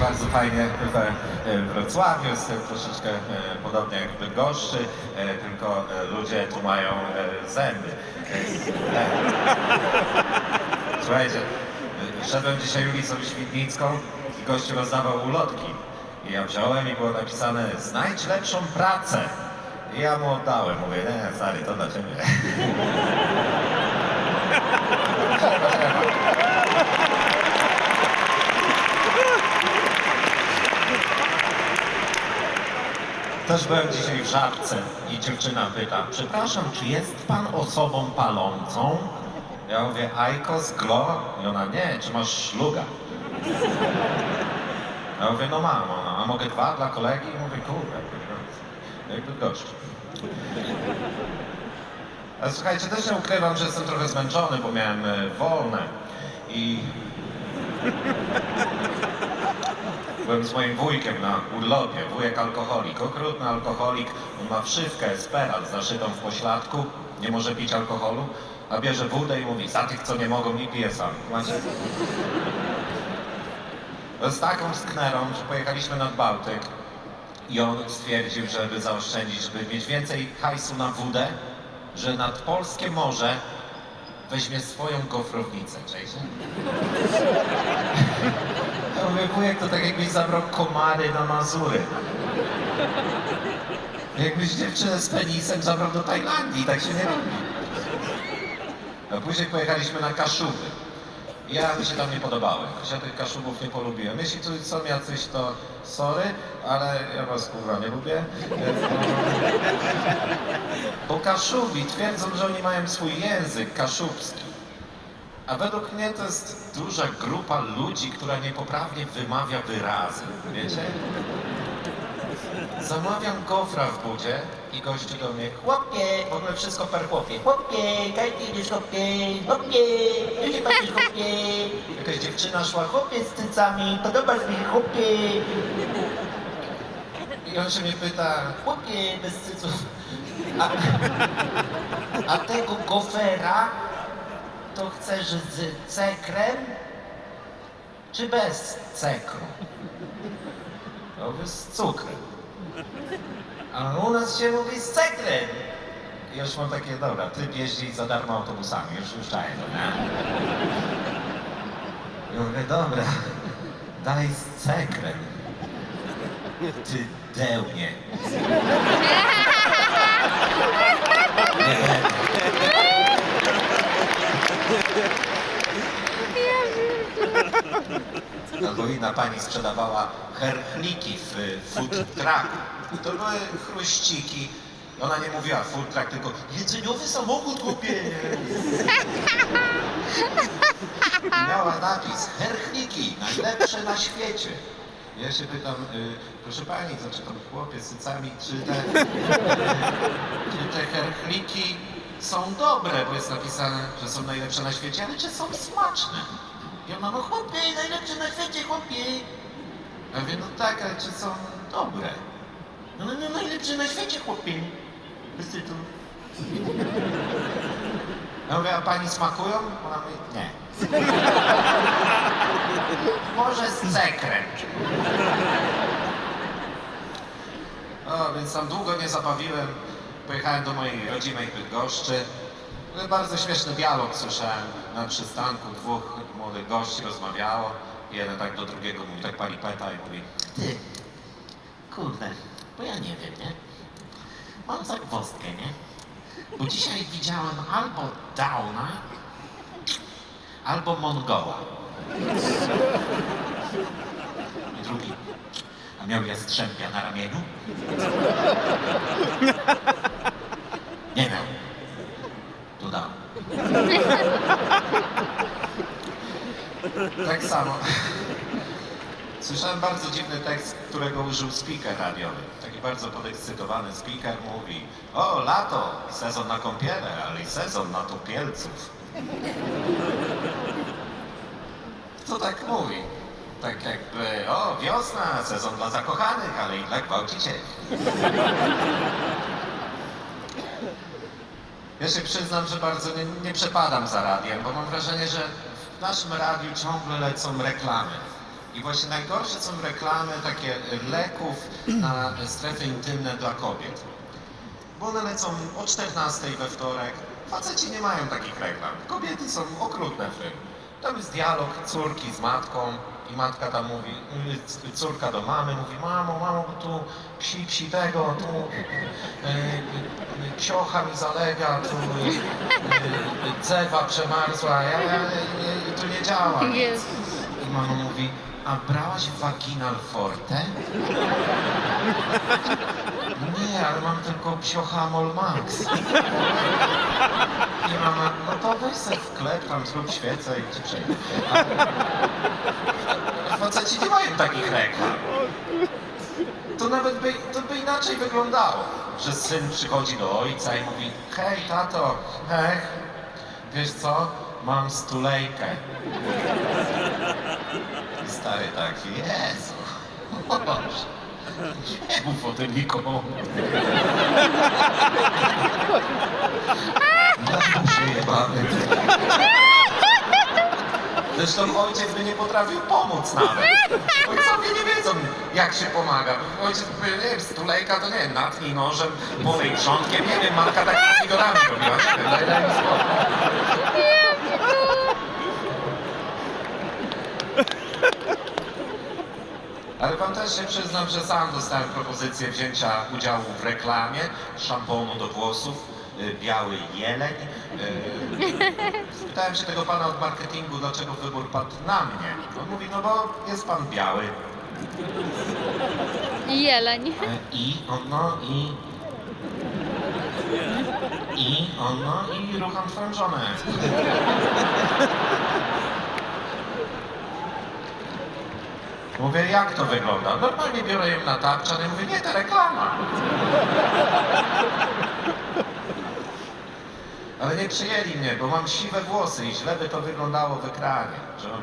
bardzo fajnie e, Wrocławiu, jest troszeczkę e, podobnie jak w Bydgoszczy, e, tylko ludzie tu mają zęby. Słuchajcie, szedłem dzisiaj ulicą Świdnicką i gościu rozdawał ulotki. I ja wziąłem i było napisane znajdź lepszą pracę. I ja mu oddałem, mówię, nie, stary, to dla ciebie. Też byłem dzisiaj w żabce i dziewczyna pyta, przepraszam, czy jest pan osobą palącą? Ja mówię, Ajkos, Glo? I ona, nie, czy masz szluga? Ja mówię, no mam, ona, a mogę dwa dla kolegi? I mówię, kurde, jakby gość. A słuchajcie, też nie ukrywam, że jestem trochę zmęczony, bo miałem e, wolne i Byłem z moim wujkiem na urlopie, wujek alkoholik, okrutny alkoholik, on ma wszywkę Esperal zaszytą w pośladku, nie może pić alkoholu, a bierze wódę i mówi, za tych, co nie mogą, nie pije sam. Macie? Z taką sknerą, że pojechaliśmy nad Bałtyk i on stwierdził, żeby zaoszczędzić, żeby mieć więcej hajsu na wódę, że nad polskie morze weźmie swoją gofrownicę, czejcie? Wujek, to tak jakbyś zabrał komary na Mazury. Jakbyś dziewczynę z penisem zabrał do Tajlandii, tak się nie robi. A później pojechaliśmy na Kaszuby. Ja mi się tam nie podobały. Ja tych Kaszubów nie polubiłem. Jeśli tu są jacyś, to sorry, ale ja was kurwa nie lubię. Bo Kaszubi twierdzą, że oni mają swój język kaszubski. A według mnie to jest duża grupa ludzi, która niepoprawnie wymawia wyrazy, wiecie? Zamawiam gofra w budzie i gościu do mnie, chłopie, w ogóle wszystko per chłopie, chłopie, ty idziesz chłopie, chłopie, się patrzysz chłopie? Jakaś dziewczyna szła, chłopie z cycami, podobasz mi chłopie. I on się mnie pyta, chłopie bez cyców, a, a tego gofera to chcesz z cekrem czy bez cekru? No z cukrem. A u nas się mówi z cekrem. I już mam takie, dobra, typ jeździ za darmo autobusami, już już czaję to, nie? I mówię, dobra, daj z cekrem. Ty dełnie. Nie będę. Inna pani sprzedawała herchliki w food trucku. To były chruściki. Ona nie mówiła food truck, tylko jedzeniowy samochód kupię. I miała napis herchliki, najlepsze na świecie. Ja się pytam, y, proszę pani, znaczy tam chłopiec z cycami, czy te, czy te herchliki są dobre, bo jest napisane, że są najlepsze na świecie, ale czy są smaczne? Ona, no chłopie, najlepsze na świecie, chłopie. Ja mówię, no tak, ale czy są dobre? No, no, no najlepsze na świecie, chłopie. Bez tytułu. Ja mówię, a pani smakują? Ona mówi, nie. Może z cekrem. O, więc tam długo nie zabawiłem. Pojechałem do mojej rodzimej Bydgoszczy. Bardzo śmieszny dialog słyszałem na przystanku. Dwóch młodych gości rozmawiało. Jeden tak do drugiego mówi, tak paripeta i mówi Ty, kurde, bo ja nie wiem, nie? Mam zagwozdkę, nie? Bo dzisiaj widziałem albo Downa, albo Mongoła. I drugi, a miał jastrzębia na ramieniu? Nie miał. Tu dał. Tak samo. Słyszałem bardzo dziwny tekst, którego użył speaker radiowy. Taki bardzo podekscytowany speaker mówi O, lato, sezon na kąpiele, ale i sezon na topielców. Co tak mówi? Tak jakby, o, wiosna, sezon dla zakochanych, ale i dla gwałcicieli. Ja się przyznam, że bardzo nie, nie przepadam za radiem, bo mam wrażenie, że w naszym radiu ciągle lecą reklamy. I właśnie najgorsze są reklamy takie leków na strefy intymne dla kobiet. Bo one lecą o 14 we wtorek. Faceci nie mają takich reklam. Kobiety są okrutne w tym. Tam jest dialog córki z matką i matka tam mówi, córka do mamy mówi, mamo, mamo, bo tu psi, psi tego, tu y, y, psiocha mi zalega, tu y, y, cewa przemarzła, ja, ja, y, tu nie działa. I mama mówi, a brałaś vaginal forte? Nie, ale mam tylko psiohamol max. I mama, no to weź se wklep, tam zrób świecę i ci przejdzie. Faceci nie mają takich reklam. To nawet by, to by inaczej wyglądało, że syn przychodzi do ojca i mówi, hej tato, hej, wiesz co, mam stulejkę. I stary taki, Jezu, Boże, nie mów o tym nikomu. No przejebany. Zresztą ojciec by nie potrafił pomóc nawet. Ojcowie nie wiedzą, jak się pomaga. Ojciec powie, nie wiem, stulejka to nie natnij nożem, polej grządkiem, nie wiem, matka tak z figurami robiła. Ale wam też się przyznam, że sam dostałem propozycję wzięcia udziału w reklamie szamponu do włosów, biały jeleń. Y, Spytałem się tego pana od marketingu, dlaczego wybór padł na mnie. On mówi, no bo jest pan biały. Jeleń. Y, I on no i... I on no i rucham twoją żonę. Mówię, jak to wygląda? Normalnie biorę ją na tapczan i mówię, nie, to reklama. Ale nie przyjęli mnie, bo mam siwe włosy i źle by to wyglądało w ekranie, że mam